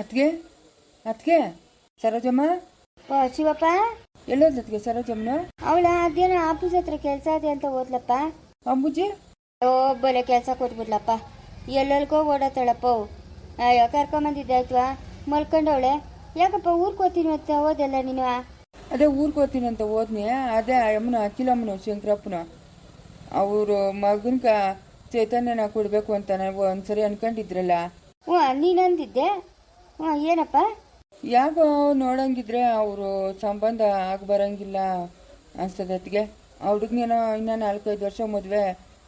ಅತ್ಗೆ ಅತ್ಗೆ ಸರೋಜಮ್ಮ? ಓ ಶಿವಪ್ಪ? ಎಲ್ಲೋದ್ ಅತ್ಗೆ ಸರೋಜಮ್ಮನ? ಅವಳ ಅದೇನೋ ಆಫೀಸ್ ಹತ್ರ ಕೆಲಸ ಇದೆ ಅಂತ ಓದ್ಲಪ್ಪ. ಅಂಬುಜಿ? ಓ ಬಲೆ ಕೆಲಸ ಕೊಟ್ಬಿಡ್ಲಪ್ಪ ಎಲ್ಲೆಲ್ಕೋ ಓಡಾತಾಳಪ್ಪ ಅಯ್ಯೋ ಕರ್ಕೊಂಬಂದಿದ್ದೆ ಕರ್ಕೊಂಬಂದಿದ್ದಾಯ್ತವಾ ಮಲ್ಕೊಂಡವಳೆ. ಯಾಕಪ್ಪ ಊರ್ಕೋತೀನಿ ಅಂತ ಓದಲ್ಲ ನೀನು? ಅದೇ ಊರಿಗೆ ಹೋಗ್ತೀನಿ ಅಂತ ಓದ್ನಿ. ಅದೇ ಅಮ್ಮನ ಅಚ್ಚಿಲಮ್ಮನ ಶಂಕರಪ್ಪನ. ಅವರು ಮಗನ್ಕ ಚೈತನ್ಯನ ಕೊಡಬೇಕು ಅಂತ ನಾವು ಒಂದ್ಸರಿ ಅನ್ಕೊಂಡಿದ್ರಲ್ಲ. ಹ್ಞೂ ನೀನು ಅಂದಿದ್ದೆ? ಹ್ಞೂ ಏನಪ್ಪ? ಯಾಕೋ ನೋಡಂಗಿದ್ರೆ ಅವರು ಸಂಬಂಧ ಆಗ ಬರಂಗಿಲ್ಲ ಅನ್ಸ್ತದೆ ಅತ್ತಿಗೆ. ಆ ಹುಡುಗನೇನೋ ಇನ್ನೂ ನಾಲ್ಕೈದು ವರ್ಷ ಮದುವೆ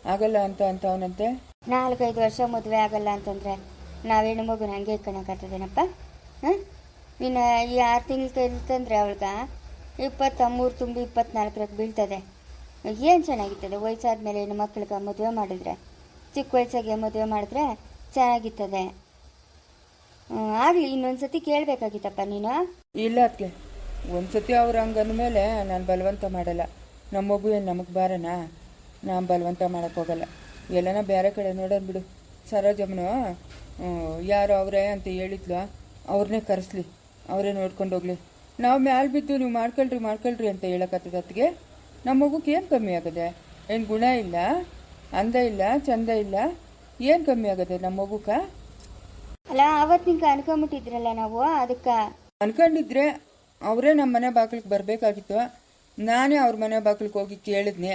ಆಗಲ್ಲ ಅಂತ ಅಂತ ಅವನಂತೆ ನಾಲ್ಕೈದು ವರ್ಷ ಮದುವೆ ಆಗಲ್ಲ ಅಂತಂದ್ರೆ ನಾವೇನು ಮಗುನ ಹಂಗೆ ಇಟ್ಕೊಳಕಾಗ್ತದೇನಪ್ಪ ಹಾಂ? ಇನ್ನು ಈ ಆರು ತಿಂಗಳು ಕಲಿತಂದ್ರೆ ಅವಳಗ ಇಪ್ಪತ್ತ ಮೂರು ತುಂಬಿ ಇಪ್ಪತ್ನಾಲ್ಕರಕ್ಕೆ ಬೀಳ್ತದೆ. ಏನು ಚೆನ್ನಾಗಿರ್ತದೆ ವಯಸ್ಸಾದ್ಮೇಲೆ ಹೆಣ್ಣು ಮಕ್ಳಿಗೆ ಮದುವೆ ಮಾಡಿದ್ರೆ ಚಿಕ್ಕ ವಯಸ್ಸಾಗೆ ಮದುವೆ ಮಾಡಿದ್ರೆ ಚೆನ್ನಾಗಿರ್ತದೆ ಆಗಲಿ, ಇನ್ನೊಂದ್ಸತಿ ಕೇಳಬೇಕಾಗಿತ್ತಪ್ಪ ನೀನು? ಇಲ್ಲ ಅತ್ಲೆ. ಒಂದ್ಸತಿ ಅವ್ರ ಹಂಗಂದ ಮೇಲೆ ನಾನು ಬಲವಂತ ಮಾಡಲ್ಲ. ನಮ್ಮ ಮಗು ಏನು ನಮಗೆ ಬಾರನಾ? ನಾನು ಬಲವಂತ ಮಾಡೋಕ್ಕೋಗಲ್ಲ ಹೋಗಲ್ಲ. ಎಲ್ಲನ ಬೇರೆ ಕಡೆ ನೋಡೋಣ ಬಿಡು. ಸರೋಜಮ್ಮನು ಯಾರು ಅವರೇ ಅಂತ ಹೇಳಿದ್ಲು. ಅವ್ರನ್ನೇ ಕರೆಸ್ಲಿ. ಅವರೇ ನೋಡ್ಕೊಂಡು ಹೋಗ್ಲಿ. ನಾವು ಮ್ಯಾಲ್ ಬಿದ್ದು ನೀವು ಮಾಡ್ಕೊಳ್ರಿ ಮಾಡ್ಕೊಳ್ರಿ ಅಂತ ಹೇಳಕತ್ತದ ನಮ್ಮ ಮಗುಗೆ ಏನು ಕಮ್ಮಿ ಆಗದೆ? ಏನು ಗುಣ ಇಲ್ಲ? ಅಂದ ಇಲ್ಲ? ಚಂದ ಇಲ್ಲ? ಏನು ಕಮ್ಮಿ ಆಗದೆ ನಮ್ಮ ಮಗುಕ? ಅಲ್ಲ ಅವತ್ತು ನಿಂಗೆ ಅನ್ಕೊಂಬಿಟ್ಟಿದ್ರಲ್ಲ ನಾವು? ಅದಕ್ಕೆ ಅನ್ಕೊಂಡಿದ್ರೆ ಅವರೇ ನಮ್ಮ ಮನೆ ಬಾಗಿಲಿಗೆ ಬರಬೇಕಾಗಿತ್ತು. ನಾನೇ ಅವ್ರ ಮನೆ ಬಾಗಿಲಿಗೆ ಹೋಗಿ ಕೇಳಿದ್ನಿ.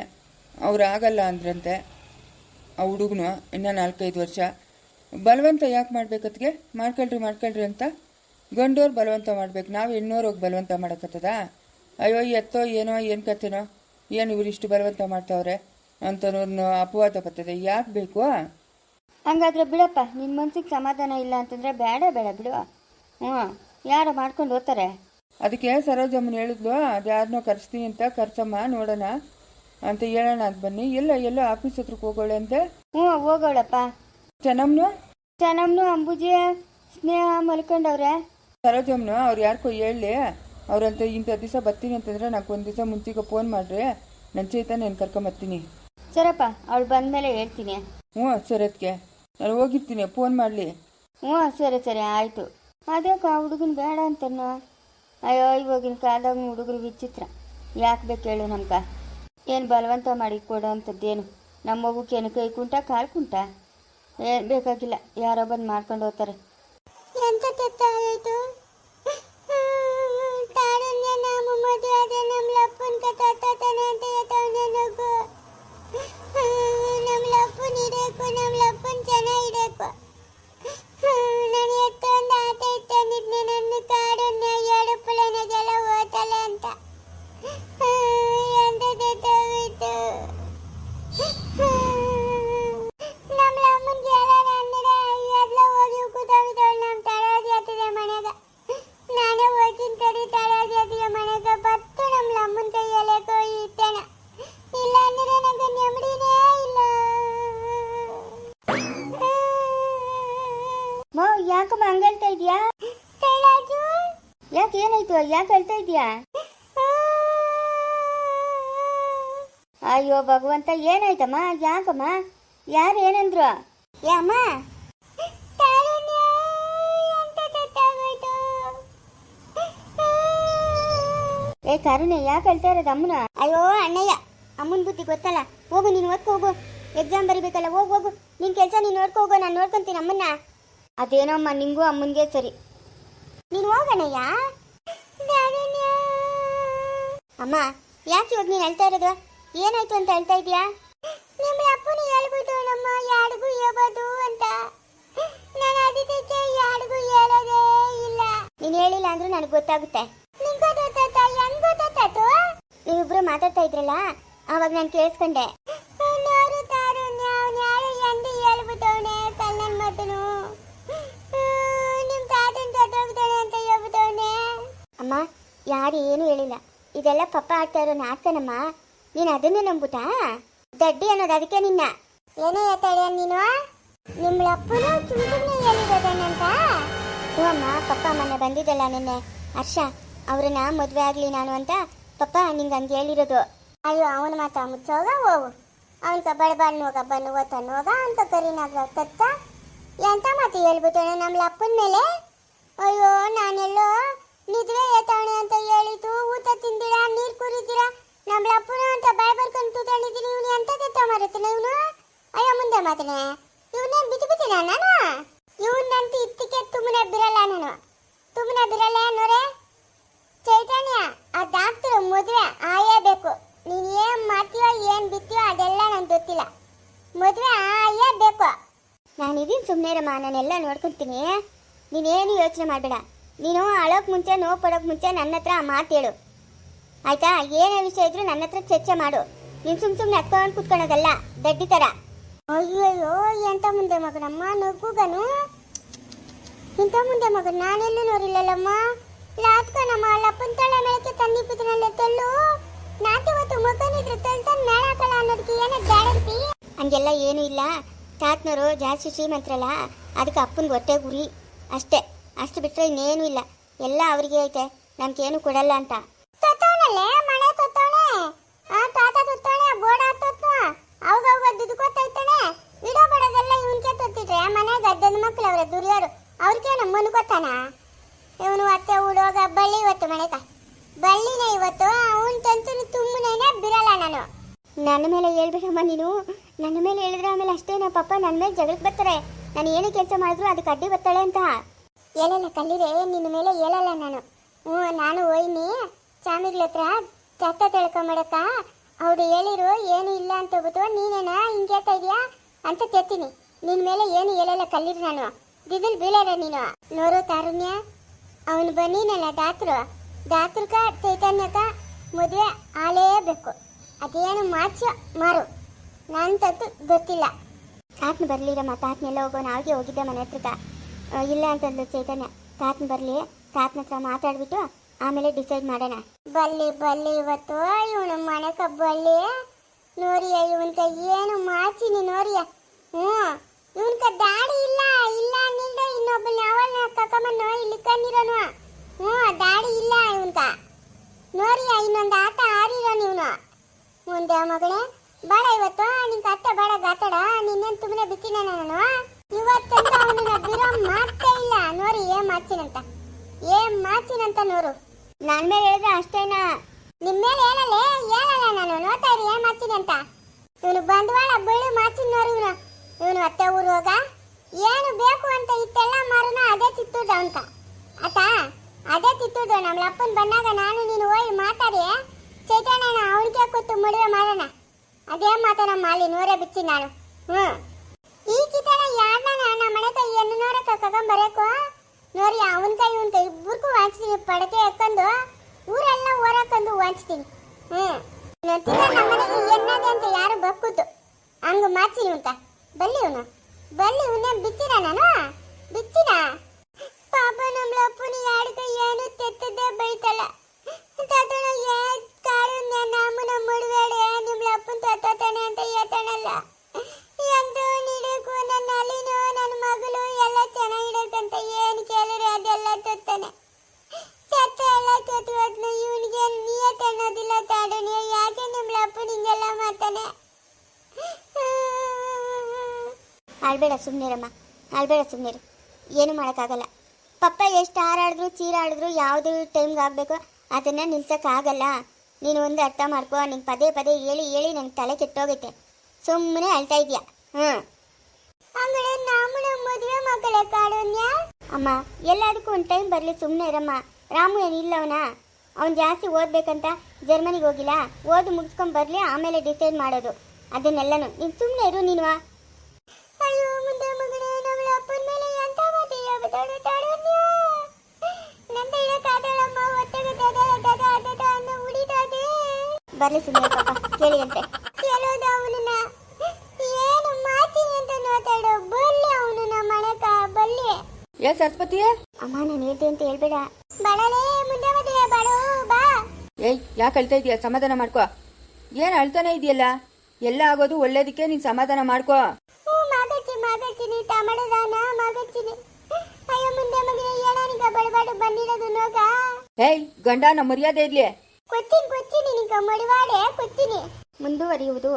ಅವ್ರು ಆಗಲ್ಲ ಅಂದ್ರಂತೆ, ಆ ಹುಡುಗನು ಇನ್ನೂ ನಾಲ್ಕೈದು ವರ್ಷ. ಬಲವಂತ ಯಾಕೆ ಮಾಡ್ಬೇಕತ್ಗೆ? ಮಾಡ್ಕೊಳ್ರಿ ಮಾಡ್ಕೊಳ್ರಿ ಅಂತ ಗಂಡೋರು ಬಲವಂತ ಮಾಡ್ಬೇಕು. ನಾವು ಹೆಣ್ಣೋರು ಹೋಗಿ ಬಲವಂತ ಮಾಡಕತ್ತದ? ಅಯ್ಯೋ ಎತ್ತೋ, ಏನೋ, ಏನು ಕತೆನೋ? ಏನು ಇವ್ರು ಇಷ್ಟು ಬಲವಂತ ಮಾಡ್ತಾವ್ರೆ ಅಂತ ಅಪವಾದ ಬರ್ತದೆ. ಯಾಕೆ ಬೇಕು? ಹಂಗಾದ್ರೆ ಬಿಡಪ್ಪ ನಿನ್ನ ಮನ್ಸಿಗೆ ಸಮಾಧಾನ ಇಲ್ಲ ಅಂತಂದ್ರೆ ಬೇಡ ಬೇಡ ಬಿಡು. ಹ್ಞೂ ಯಾರೋ ಮಾಡ್ಕೊಂಡು ಓದ್ತಾರೆ ಅದಕ್ಕೆ ಸರೋಜಮ್ಮನ ಹೇಳಿದ್ಲು ಅದ್ಯಾರನ್ನೋ ಕರೆಸ್ತೀನಿ ಅಂತ ಕರ್ಸಮ್ಮ ನೋಡೋಣ ಅಂತ ಹೇಳೋಣ ಅದು ಬನ್ನಿ. ಎಲ್ಲ ಎಲ್ಲ ಆಫೀಸ್ ಹತ್ರಕ್ಕೆ ಹೋಗೋಳೆ ಅಂತ ಹ್ಞೂ ಹೋಗೋಳಪ್ಪ. ಚೆನ್ನಮ್ಮನು ಚೆನ್ನಮ್ನು ಅಂಬುಜಿ ಸ್ನೇಹ ಮಲ್ಕೊಂಡವ್ರೆ. ಸರೋಜಮ್ಮನು ಅವ್ರು ಯಾರಿಗೋ ಹೇಳಿ ಅವ್ರಂತ ಇಂಥ ದಿವಸ ಬರ್ತೀನಿ ಅಂತಂದ್ರೆ ನಂಗೆ ಒಂದು ದಿವಸ ಮುಂಚೆಗೆ ಫೋನ್ ಮಾಡ್ರಿ. ನನ್ನ ಚೈತನ್ಯ ನಾನು ಕರ್ಕೊಂಬರ್ತೀನಿ. ಸರಪ್ಪ ಅವಳು ಬಂದಮೇಲೆ ಹೇಳ್ತೀನಿ. ಹ್ಞೂ ಸರಿ ಅದಕ್ಕೆ ನಾನು ಹೋಗಿರ್ತೀನಿ ಫೋನ್ ಮಾಡಲಿ. ಹ್ಞೂ ಸರಿ ಸರಿ ಆಯಿತು. ಅದ್ಯಾಕೆ ಆ ಹುಡುಗನ ಬೇಡ ಅಂತನೋ? ಅಯ್ಯೋ ಇವಾಗಿನ ಕಾಲದಾಗ ಹುಡುಗರು ವಿಚಿತ್ರ. ಯಾಕೆ ಬೇಕು ಹೇಳು ನಮ್ಗೆ? ಏನು ಬಲವಂತ ಮಾಡಿ ಕೊಡೋ ಅಂಥದ್ದೇನು? ನಮ್ಮ ಮಗುಕ್ಕೇನು ಕೈ ಕುಂಟ ಕಾಲು ಕುಂಟ? ಏನು ಬೇಕಾಗಿಲ್ಲ ಯಾರೋ ಬಂದು ಮಾಡ್ಕೊಂಡು ಹೋಗ್ತಾರೆ. ಯಾಕಮ್ಮ ಹಂಗಳ್ತಾ ಇದೀಯಾ? ಯಾಕೆ ಏನಾಯ್ತು? ಯಾಕೆ ಹೇಳ್ತಾ ಇದೀಯಾ? ಅಯ್ಯೋ ಭಗವಂತ ಏನಾಯ್ತಮ್ಮ? ಯಾಕಮ್ಮ? ಯಾರು ಏನಂದ್ರು? ಯಮ್ಮ? ಏ ಕರುಣೆ ಯಾಕೆ ಹೇಳ್ತಾ ಇರೋದು ಅಮ್ಮನ? ಅಯ್ಯೋ ಅಣ್ಣಯ್ಯ ಅಮ್ಮನ ಬುದ್ಧಿ ಗೊತ್ತಲ್ಲ. ಹೋಗು ನೀನು ಓದ್ಕೋಗು ಹೋಗು ಎಕ್ಸಾಮ್ ಬರಿಬೇಕಲ್ಲ ಹೋಗು ಹೋಗು. ನಿನ್ ಕೆಲಸ ನೀನು ನೋಡ್ಕೊ ಹೋಗು ನಾನು ನೋಡ್ಕೊಂತೀನಿ ಅಮ್ಮನ್ನ. ಅದೇನೋ ಅಮ್ಮ ನಿಂಗೂ ಅಮ್ಮನಿಗೆ ಸರಿ. ನೀನು ಹೋಗಣಯ್ಯ? ಅಮ್ಮ, ಯಾಕೆ ಇವಾಗ ನೀನು ಹೇಳ್ತಾ ಇರೋದು? ಏನಾಯ್ತು ಅಂತ ಹೇಳ್ತಾ ಇದೀಯಾ ನಿಮ್ಮ ಅಪ್ಪನ ಹೇಳ್ಬಿಟ್ಟು ನಮ್ಮ ಯಾರಿಗೂ ಹೇಳ್ಬೋದು ಅಂತ. ನಾನು ಅದಕ್ಕೆ ಯಾರಿಗೂ ಹೇಳೋದೇ ಇಲ್ಲ. ನೀನು ಹೇಳಿಲ್ಲ ಅಂದ್ರೆ ನನಗೆ ಗೊತ್ತಾಗುತ್ತೆ. ನಿಂಗೆ ಗೊತ್ತಾಯ್ತ? ಹೆಂಗ್ ಗೊತ್ತಾಯ್ತು? ನೀವಿಬ್ರು ಮಾತಾಡ್ತಾ ಇದ್ರಲ್ಲ? ಅವಾಗ ನಾನು ಕೇಳಿಸ್ಕೊಂಡೆ. ಅಮ್ಮ ಯಾರು ಏನು ಹೇಳಿಲ್ಲ. ಇದೆಲ್ಲ ಪಪ್ಪ ಆಡ್ತಾ ಇರೋ ನಾಟಕನಮ್ಮ. ನೀನು ಅದನ್ನೇ ನಂಬುತ್ತಾ ದಡ್ಡಿ ಅನ್ನೋದು ಅದಕ್ಕೆ ನಿನ್ನ. ಏನೇ ಹೇಳ್ತಾಳೆ ನೀನು? ನಿಮ್ಮ ಅಪ್ಪನು ಸುಮ್ ಸುಮ್ಮನೆ ಹೇಳಿರೋದೇನಂತ ಹ್ಞೂ ಅಮ್ಮ ಪಪ್ಪ ಮೊನ್ನೆ ಬಂದಿದ್ದಲ್ಲ ನಿನ್ನೆ. ಹರ್ಷ ಅವ್ರನ್ನ ಮದುವೆ ಆಗಲಿ ನಾನು ಅಂತ ಪಪ್ಪ ನಿಂಗೆ ಹಂಗೆ ಹೇಳಿರೋದು. ಅಯ್ಯೋ ಅವನ ಮಾತ ಮುಚ್ಚೋಗ? ಹೋಗು ಅವನ ಕಬ್ಬಳ ಬನ್ನು ಹೋಗ ಬನ್ನು ಓದ್ತಾನೆ ಹೋಗ ಅಂತ ಕರಿನಾಗ ತತ್ತ. ಎಂತ ಮಾತು ಹೇಳ್ಬಿಟ್ಟೆ ನಮ್ಮ ಅಪ್ಪನ ಮೇಲೆ? ನಿದ್ರೆ ತಾಣೆ ಅಂತ ಹೇಳಿದ್ದು, ಊಟ ತಿಂದಿರಾ, ನೀರು ಕುರಿದಿರಾ ನಮ್ಮ ಲಪ್ಪನ ಅಂತ ಬಾಯ್ ಬರ್ಕೊಂಡು ತೂತಾಡಿದ್ದೀನಿ ಇವನು ಅಂತ ತೆತ್ತ ಮಾರುತ್ತಾನೆ ಇವನು? ಅಯ್ಯೋ, ಮುಂದೆ ಮಾತನೆ. ಇವನೇನು ಬಿಟ್ಟು ಬಿಟ್ಟಿನ ನಾನು? ಇವನಂತೂ ಇತ್ತಿಕೆ ತುಮ್ಮನೆ ಬಿರಲ್ಲ ನಾನು. ತುಮ್ಮನೆ ಬಿರಲ್ಲ ನೋರೆ ಚೈತನ್ಯ, ಆ ಡಾಕ್ಟರ್ ಮದುವೆ ಆಯೇಬೇಕು ನೀನು ಏನು ಮಾಡ್ತೀಯೋ, ಏನು ಬಿತ್ತೀಯೋ ಅದೆಲ್ಲ ನಂಗೆ ಗೊತ್ತಿಲ್ಲ. ಮದುವೆ ಆಯೇಬೇಕು ನಾನಿದ್ದೀನಿ ಸುಮ್ಮನೆ ರಮ್ಮ ನಾನೆಲ್ಲ ನೋಡ್ಕೊತೀನಿ. ನೀನೇನು ಯೋಚನೆ ಮಾಡಬೇಡ. ನೀನು ಅಳೋಕೆ ಮುಂಚೆ, ನೋವು ಪಡೋಕೆ ಮುಂಚೆ ನನ್ನ ಹತ್ರ ಆ ಮಾತು ಹೇಳು. ಆಯ್ತಾ? ಏನೇ ವಿಷಯ ಇದ್ರೂ ನನ್ನ ಹತ್ರ ಚರ್ಚೆ ಮಾಡು. ನೀನು ಸುಮ್ ಸುಮ್ಮನೆ ಹತ್ಕೊಂಡು ಕುತ್ಕೊಳ್ಳೋದಲ್ಲ ದಡ್ಡಿ ಥರ ಅಯ್ಯಯ್ಯೋ, ಎಂತ ಮುಂದೆ ಮಗನಮ್ಮ? ನಗುಗನು? ಇಂಥ ಮುಂದೆ ಮಗ ನಾನೆಲ್ಲೂ ನೋಡಿಲ್ಲಲ್ಲಮ್ಮ. ಲಾತ್ಕನಮ್ಮ ಲಪ್ಪನ್ ತಳ ಮೇಳಕ್ಕೆ ತನ್ನಿ ಪಿತನಲ್ಲ ತಲ್ಲು ನಾಟಿ ಹೊತ್ತು ಮಗನಿದ್ರೆ ತಲ್ತನ್ ಮೇಳ ಹಾಕಲ್ಲ ಅನ್ನೋದಕ್ಕೆ ಏನೋ ಗ್ಯಾರಂಟಿ ಹಂಗೆಲ್ಲ ಏನೂ ಇಲ್ಲ. ತಾತ್ನವರು ಜಾಸ್ತಿ ಶ್ರೀಮಂತರಲ್ಲ, ಅದಕ್ಕೆ ಅಪ್ಪನ ಹೊಟ್ಟೆ ಗುರಿ. ಅಷ್ಟೇ. ಅಷ್ಟು ಬಿಟ್ಟರೆ ಇನ್ನೇನು ಇಲ್ಲ. ಎಲ್ಲ ಅವರಿಗೆ ಐತೆ. ನಮ್ಗೇನು ಕೊಡಲ್ಲ ಅಂತ. ದುರಿಯೋರು. ಅವ್ರಿಗೆ ನಮ್ಮನ್ನು ಕೊತ್ತಾನ ಇವನು ಅತ್ತೆ ಬಳ್ಳಿ ಇವತ್ತು ಬಳ್ಳಿನ ಇವತ್ತು. ಅವನ ತಂತು ತುಂಬನೇ ಬಿರಲ್ಲ ನಾನು. ನನ್ನ ಮೇಲೆ ಹೇಳ್ಬೇಡಮ್ಮ ನೀನು. ನನ್ನ ಮೇಲೆ ಹೇಳಿದ್ರೆ ಆಮೇಲೆ ಅಷ್ಟೇ ನಮ್ಮ ಪಪ್ಪ ನನ್ನ ಮೇಲೆ ಜಗಳಕ್ಕೆ ಬರ್ತಾರೆ. ನಾನು ಏನೇ ಕೆಲಸ ಮಾಡಿದ್ರು ಅದಕ್ಕೆ ಅಡ್ಡಿ ಬರ್ತಾಳೆ ಅಂತ. ಹೇಳಲ್ಲ ಕಲ್ಲಿದೆ ನಿನ್ನ ಮೇಲೆ ಹೇಳಲ್ಲ ನಾನು. ಹ್ಞೂ, ನಾನು ಒಯ್ನಿ, ಸ್ವಾಮಿಗಳ ಹತ್ರ ಚತ್ತ ತಿಳ್ಕೊಂಬಿಡಕ್ಕ. ಅವ್ರು ಹೇಳಿರು, ಏನು ಇಲ್ಲ ಅಂತ ಹೋಗ್ಬಿಟ್ಟು ನೀನೇನ ಹಿಂಗೆ ಇದೆಯಾ ಅಂತ ತೆತ್ತೀನಿ ನಿನ್ನ ಮೇಲೆ ಏನು ಹೇಳಲ್ಲ ಕಲ್ಲಿರು ನಾನು. ದಿದಿಲ್ ಬೀಳಾರ ನೀನು. ನೋರು ತಾರುಣ್ಯ, ಅವನು ಬನ್ನಿನಲ್ಲ ಡಾಕ್ಟ್ರು ಡಾಕ್ಟ್ರಕ ಚೈತನ್ಯಕ ಮದುವೆ ಆಲೇಬೇಕು ಅದೇನು ಮಾಚು, ಮಾರು. ನಂತದ್ದು ಗೊತ್ತಿಲ್ಲ. ತಾತನ ಬರಲಿರಮ್ಮ ತಾತನೆಲ್ಲ ಹೋಗೋಣ ಅವಾಗೆ ಹೋಗಿದ್ದೆ ಮನೆ ಹತ್ರಕ್ಕ. ಇಲ್ಲ ಅಂತಂದ್ಲು ಚೈತನ್ಯ. ತಾತನ ಬರಲಿ, ತಾತನ ಹತ್ರ ಮಾತಾಡ್ಬಿಟ್ಟು ಆಮೇಲೆ ಡಿಸೈಡ್ ಮಾಡೋಣ. ಬಲ್ಲಿ ಬಲ್ಲಿ, ಇವತ್ತು ಇವನು ಮನೆಕ ಬಲ್ಲಿ ನೋರಿಯ ಕೈ ಏನು ಮಾಚಿನಿ ನೋರಿಯ? ಹ್ಞೂ. ಇವನ್ಕ ದಾಡಿ ಇಲ್ಲ ಇಲ್ಲ ನಿಂದ ಇನ್ನೊಬ್ಬನ ಅವಳನ್ನ ಕಕ್ಕಮ್ಮನ್ನು ಇಲ್ಲಿ ಕಣ್ಣಿರೋನು. ಹ್ಞೂ, ದಾಡಿ ಇಲ್ಲ ಇವನ್ಕ ನೋರಿಯ, ಇನ್ನೊಂದು ಆಟ ಆರಿರೋ ಇವನು. ಮುಂದೆ ಮಗಳೇ, ಬೇಡ ಇವತ್ತು, ನಿನ್ ಕತ್ತೆ ಬೇಡ, ಗಾತಾಡ, ನಿನ್ನೇನು ತುಂಬನೇ ಬಿತ್ತಿನ ನಾನು. ಇವತ್ತಂತ ಅವನನ್ನ ಬಿರೋ ಮಾತೇ ಇಲ್ಲ. ನೋರಿ ಏನ್ ಮಾಚಿನಂತ. ಏನ್ ಮಾಚಿನಂತ ನೋರು ನನ್ ಮೇಲೆ ಹೇಳಿದ್ರೆ ಅಷ್ಟೇನಾ? ನಿಮ್ ಮೇಲೆ ಹೇಳಲ್ಲ ಹೇಳಲ್ಲ ನಾನು. ನೋಡ್ತಾ ಇರಿ ಏನ್ ಮಾಚಿನಿ ಅಂತ ಇವನು ಬಂಡವಾಳ ಬಳ್ಳಿ ಮಾಚಿನ ನೋರು ಇವನು. ಇವನು ಅತ್ತೆ ಊರು ಹೋಗ. ಏನು ಬೇಕು ಅಂತ ಇತ್ತೆಲ್ಲ ಮಾರನ, ಅದೇ ತಿತ್ತುದ ಅಂತ. ಆತ? ಅದೇ ತಿತ್ತುದು. ನಮ್ಮ ಅಪ್ಪನ್ ಬಂದಾಗ ನಾನು ನೀನು ಹೋಗಿ ಮಾತಾಡಿ ಚೈತನ್ಯನ ಅವನಿಗೆ ಕೂತು ಮದುವೆ ಮಾಡೋಣ. ಅದೇ ಮಾತನ ಮಾಲಿ, ನೂರೇ ಬಿಚ್ಚಿ ನಾನು. ಹ್ಞೂ ಈ ಕಿತನ ಯಾರನ್ನ ನಮ್ಮ ಮನೆ ಕೈ ಎನ್ನು ನೋಡಕ್ಕ ಕಗೊಂಬರಕು ನೋಡಿ ಅವನ ಕೈ ಇವನ್ ಕೈ ಇಬ್ಬರಿಗೂ ವಾಂಚ್ತೀನಿ, ಪಡಕೆ ಹಾಕೊಂಡು ಊರೆಲ್ಲ ಓರಕ್ಕಂದು ವಾಂಚ್ತೀನಿ. ಹ್ಮ್. ನಂತಿದ ನಮ್ಮ ಮನೆಗೆ ಎನ್ನದೆ ಅಂತ ಯಾರು ಬಕ್ಕುದು ಹಂಗ ಮಾಚಿನಿ ಅಂತ ಬಲ್ಲಿ ಇವನು? ಬಲ್ಲಿ ಇವನ್ನ ಬಿಚ್ಚಿನ ನಾನು? ಬಿಚ್ಚಿನ ಪಾಪ ನಮ್ಮ ಅಪ್ಪನ ಕೈ ಏನು ತೆತ್ತದೆ ಬೈತಲ್ಲ. ತಾತನ ಏನ್ ಕಾಳು ನಮ್ಮನ ಮುಡುವೇಳೆ ನಿಮ್ಮ ಆಳ್ಬೇಡ ಸುಮ್ಮನಿರಮ್ಮ ಆಳ್ಬೇಡ ಸುಮ್ಮನಿರು ಏನು ಮಾಡೋಕ್ಕಾಗಲ್ಲ. ಪಪ್ಪ ಎಷ್ಟು ಹಾರಾಡಿದ್ರು ಚೀರಾಡಿದ್ರು ಯಾವುದು ಟೈಮ್ಗೆ ಆಗಬೇಕು ಅದನ್ನು ನಿಲ್ಸೋಕ್ಕಾಗಲ್ಲ. ನೀನು ಒಂದು ಅರ್ಥ ಮಾಡ್ಕೋ ನಿಂಗೆ ಪದೇ ಪದೇ ಹೇಳಿ ಹೇಳಿ ನಂಗೆ ತಲೆ ಕೆಟ್ಟೋಗುತ್ತೆ ಸುಮ್ಮನೆ ಅಳ್ತಾ ಇದೆಯಾ? ಹ್ಞೂ. ಅಂಗಡಿ ನಾಮನ ಮದುವೆ ಮಕ್ಕಳ ಕಾಡುನ್ಯ ಅಮ್ಮ ಎಲ್ಲದಕ್ಕೂ ಒಂದು ಟೈಮ್ ಬರಲಿ ಸುಮ್ಮನೆ ಇರಮ್ಮ. ರಾಮು ಏನಿಲ್ಲವನ ಅವ್ನು. ಜಾಸ್ತಿ ಓದಬೇಕಂತ ಜರ್ಮನಿಗೆ ಹೋಗಿಲ್ಲ. ಓದು ಮುಗಿಸ್ಕೊಂಡು ಬರಲಿ ಆಮೇಲೆ ಡಿಸೈಡ್ ಮಾಡೋದು. ಅದನ್ನೆಲ್ಲನೂ. ನೀನು ಸುಮ್ಮನೆ ಇರು ನೀನು ಬರ್ಲಿ ಸುಮ್ಮನೆ ಪಾಪ ಕೇಳಿದಂತೆ ಕೇಳೋದು ಅವನನ್ನ. ಏನು ಮಾಡ್ತೀನಿ ಅಂತ ಮಾತಾಡೋ. ಬಲ್ಲಿ ಅವನು ನಮ್ಮ ಮನೆಕ ಬಲ್ಲಿ ಏ ಅಮ್ಮ ನಾನು ಹೇಳ್ತೀನಿ ಅಂತ ಹೇಳ್ಬೇಡ. ಬಡಲೇ ಮುಂದೆ ಬಳು ಬಾ. ಏಯ್ ಯಾಕೆ ಅಳ್ತಾ ಇದೀಯ? ಸಮಾಧಾನ ಮಾಡ್ಕೋ. ಏನು ಅಳ್ತಾನೆ ಇದೆಯಲ್ಲ? ಎಲ್ಲ ಆಗೋದು ಒಳ್ಳೇದಕ್ಕೆ ನೀನು ಸಮಾಧಾನ ಮಾಡ್ಕೋ. ಮಾಗಚ್ಚಿ ತಮಡದಾನ ಟಮಡದಾನ ಮಾಗಚ್ಚಿನಿ ಅಯ್ಯೋ ಮುಂದೆ ಮಗನೇ ಏನಾನಿಗ ಬಡಬಾಡು ಬಂದಿರೋದು ನೋಗ? ಏಯ್ ಗಂಡ ನಮ್ಮ ಮರ್ಯಾದೆ ಇರ್ಲಿ. ಕೊಚ್ಚಿನಿ ಕೊಚ್ಚಿನಿ ನಿಂಗ ಮಡಿವಾಡೆ ಕೊಚ್ಚಿನಿ. ಮುಂದುವರಿಯುವುದು.